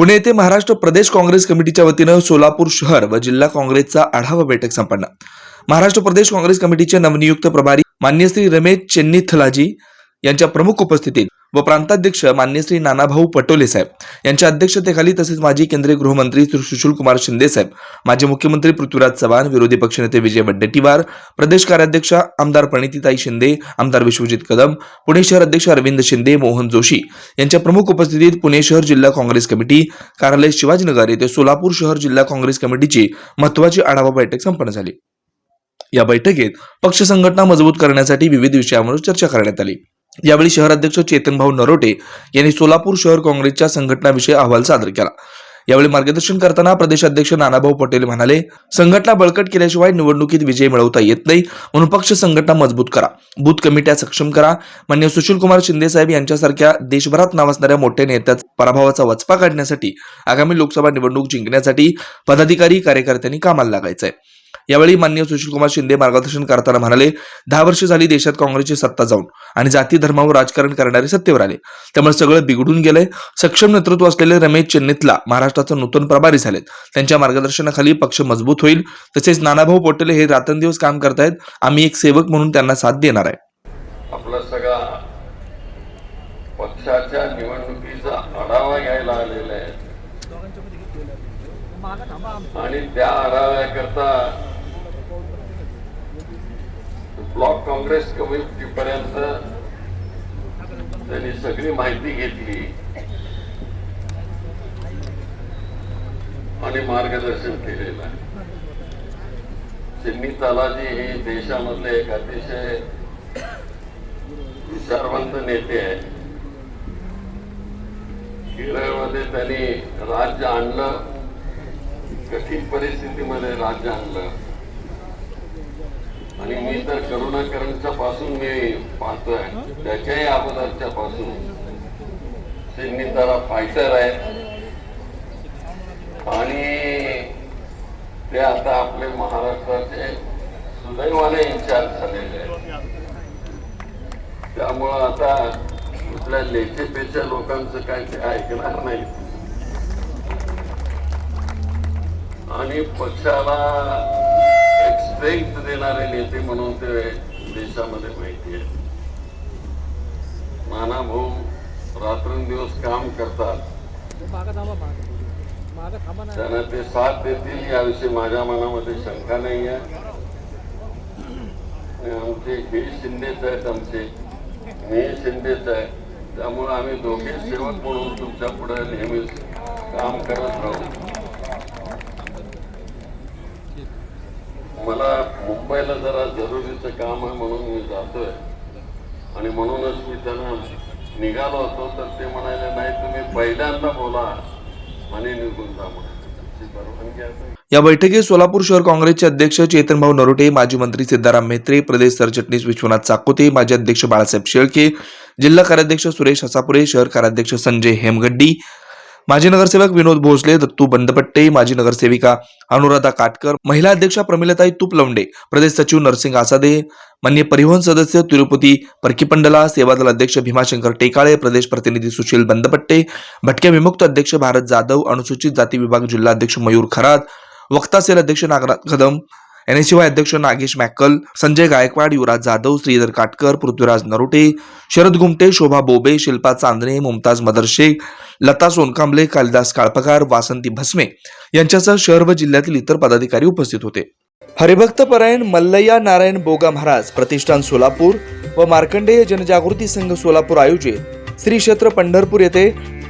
पुणे येथे महाराष्ट्र प्रदेश काँग्रेस कमिटीच्या वतीनं सोलापूर शहर व जिल्हा काँग्रेसचा आढावा बैठक संपन्न. महाराष्ट्र प्रदेश काँग्रेस कमिटीचे नवनियुक्त प्रभारी मान्य श्री रमेश चेन्नीथलाजी यांच्या प्रमुख उपस्थितीत व प्रांताध्यक्ष मान्य श्री नानाभाऊ पटोले साहेब यांच्या अध्यक्षतेखाली तसेच माजी केंद्रीय गृहमंत्री श्री सुशील कुमार शिंदे साहेब माजी मुख्यमंत्री पृथ्वीराज चव्हाण विरोधी पक्षनेते विजय वड्डेटीवार प्रदेश कार्याध्यक्ष आमदार प्रणितीताई शिंदे आमदार विश्वजित कदम पुणे शहर अध्यक्ष अरविंद शिंदे मोहन जोशी यांच्या प्रमुख उपस्थितीत पुणे शहर जिल्हा काँग्रेस कमिटी कार्यालय शिवाजीनगर येथे सोलापूर शहर जिल्हा काँग्रेस कमिटीची महत्वाची आढावा बैठक संपन्न झाली. या बैठकीत पक्ष संघटना मजबूत करण्यासाठी विविध विषयांवर चर्चा करण्यात आली. यावेळी शहराध्यक्ष चेतनभाऊ नरोटे यांनी सोलापूर शहर काँग्रेसच्या संघटनाविषयी अहवाल सादर केला. यावेळी मार्गदर्शन करताना प्रदेशाध्यक्ष नानाभाऊ पटेल म्हणाले संघटना बळकट केल्याशिवाय निवडणुकीत विजय मिळवता येत नाही. म्हणून पक्ष संघटना मजबूत करा. बूथ कमिट्या सक्षम करा. मान्य सुशील कुमार शिंदे साहेब यांच्यासारख्या देशभरात नावासणाऱ्या मोठ्या नेत्याचा पराभवाचा वचपा काढण्यासाठी आगामी लोकसभा निवडणूक जिंकण्यासाठी पदाधिकारी कार्यकर्त्यांनी कामाला लागायचं आहे यावेळी मान्य सुशीलकुमार शिंदे मार्गदर्शन करताना म्हणाले दहा वर्ष झाली देशात काँग्रेसची सत्ता जाऊन आणि जाती धर्मावर राजकारण करणारे सत्तेवर आले. त्यामुळे सगळं बिघडून गेलंय. सक्षम नेतृत्व असलेले रमेश चेन्नीतला महाराष्ट्राचा नूतन प्रभारी झालेत. त्यांच्या मार्गदर्शनाखाली पक्ष मजबूत होईल. तसेच नानाभाऊ पटेल हे रात्रंदिवस काम करतायत. आम्ही एक सेवक म्हणून त्यांना साथ देणार आहे. आपला सगळा पक्षाच्या निवडणुकीचा आढावा घ्यायला आलेला आहे आणि त्या आढाव्याकरता ब्लॉक काँग्रेस त्यांनी सगळी माहिती घेतली. आणि मार्गदर्शन केलेलं आहे. चिन्नी तालाजी हे देशामधले एक अतिशय विचारवंत नेते आहे केरळमध्ये त्यांनी राज्य आणलं कठीण परिस्थितीमध्ये राज्य आणलं. आणि मी तर करुणाकरांच्या पासून मी पाहतोय. त्याच्याही अगोदरच्या पासून. सिन्नीतारा फायटर आहेत आणि ते आता आपले महाराष्ट्राचे सुदैवाने इन्चार्ज झालेले आहेत. त्यामुळं आता कुठल्या लेखेपेच्या लोकांचं काय ते ऐकणार नाही. आणि पक्षाला एक स्ट्रेंथ करणारे नेते म्हणून ते देशामध्ये माहिती आहे. मानाभाऊ रात्रंदिवस काम करतात. त्यांना ते साथ देतील याविषयी माझ्या मनामध्ये शंका नाही आहे. आमचे हे शिंदेच आहेत आमचे मी शिंदेच आहे त्यामुळे आम्ही दोघे सेवक म्हणून तुमच्यापुढे नेहमीच काम करत राहू. मला मुंबईला जरा जरुरीचं काम आहे म्हणून मी जातोय. आणि म्हणूनच मी त्यांना निघालो होतो तर ते म्हणाले नाही तुम्ही पहिल्यांदा बोला आणि निघून जा परवानगी या बैठकीत सोलापूर शहर काँग्रेसचे अध्यक्ष चेतनभाऊ नरोटे माजी मंत्री सिद्धाराम म्हेत्रे प्रदेश सरचिटणीस विश्वनाथ चाकोते माजी अध्यक्ष बाळासाहेब शेळके जिल्हा कार्याध्यक्ष सुरेश हसापुरे शहर कार्याध्यक्ष संजय हेमगड्डी माजी नगरसेवक विनोद भोसले दत्तू बंदपट्टे माजी नगरसेविका अनुराधा काटकर महिला अध्यक्षा प्रमिलताई तुपलवंडे प्रदेश सचिव नरसिंग आसादे मान्य परिवहन सदस्य तिरुपती परकीपंडला सेवादल अध्यक्ष भीमाशंकर टेकाळे प्रदेश प्रतिनिधी सुशील बंदपट्टे भटक्या विमुक्त अध्यक्ष भारत जाधव अनुसूचित जाती विभाग जिल्हा अध्यक्ष मयूर खरात वक्ता सेल अध्यक्ष नागनाथ कदम एनएसयूआय अध्यक्ष नागेश मॅकल संजय गायकवाड युवराज जाधव श्रीधर काटकर पृथ्वीराज नरोटे शरद गुमटे शोभा बोबे शिल्पा चांदणे मुमताज मदर शेख लता सोनकांबले कालिदास काळपकार वासंती भस्मे यांच्यासह शहर व जिल्ह्यातील इतर पदाधिकारी उपस्थित होते. हरिभक्त परायण मल्लय्या नारायण बोगा महाराज प्रतिष्ठान सोलापूर व मार्कंडेय जनजागृती संघ सोलापूर आयोजित श्री क्षेत्र पंढरपूर येथे